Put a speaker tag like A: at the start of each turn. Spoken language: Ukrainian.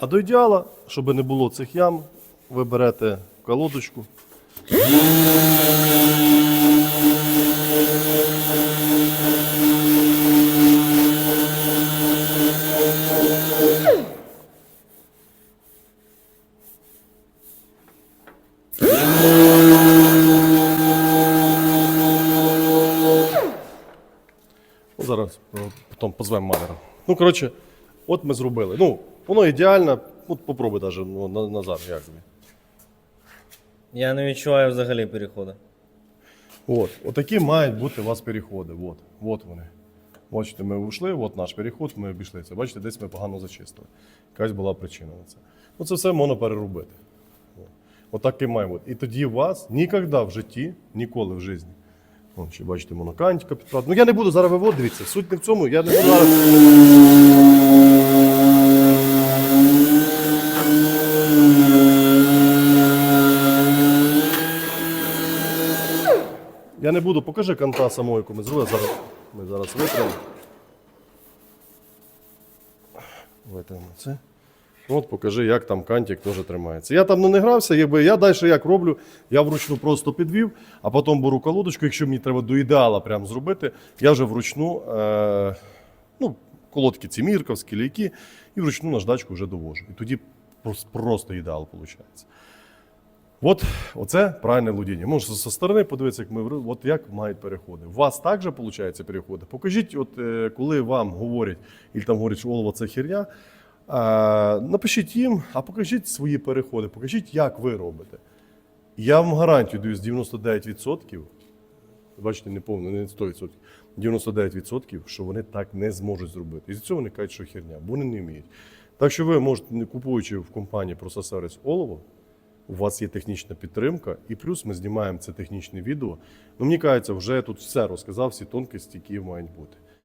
A: А до ідеала, щоб не було цих ям, ви берете колодочку. Ну, зараз е, потім позвемо маляра. Ну, коротше, от ми зробили. Ну, воно ідеально. От попробуй навіть ну, на- Назар, як тобі.
B: Я не відчуваю взагалі переходу.
A: От, отакі мають бути у вас переходи. От, от вони. Бачите, ми вийшли, от наш переход, ми обійшли це. Бачите, десь ми погано зачистили. Якась була причина на це. Ну, це все можна переробити. От. Отак і має бути. І тоді у вас ніколи в житті, ніколи в житті. Вон, ще бачите, монокантика підправити. Ну я не буду зараз виводити, дивіться, суть не в цьому, я не буду зараз. Я не буду, покажи канта яку ми зробили. Зараз, ми зараз витримо. Витримо це. От покажи, як там кантик теж тримається. Я там ну, не грався, якби я далі як роблю, я вручну просто підвів, а потім беру колодочку, якщо мені треба до ідеала прям зробити, я вже вручну, е, ну, колодки ці мірковські, лійки, і вручну наждачку вже довожу. І тоді просто ідеал виходить. От оце правильне лудіння. Можете зі сторони подивитися, як ми от як мають переходи. У вас також виходить переходи. Покажіть, от е, коли вам говорять, і там говорять, що олово це херня. е, напишіть їм, а покажіть свої переходи, покажіть, як ви робите. Я вам гарантію даю з 99%, бачите, не повно, не 100%, 99%, що вони так не зможуть зробити. І з цього вони кажуть, що херня, бо вони не вміють. Так що ви можете, не купуючи в компанії Processorics олово, у вас є технічна підтримка, і плюс ми знімаємо це технічне відео. Ну, мені кажеться, вже тут все розказав, всі тонкості, які мають бути.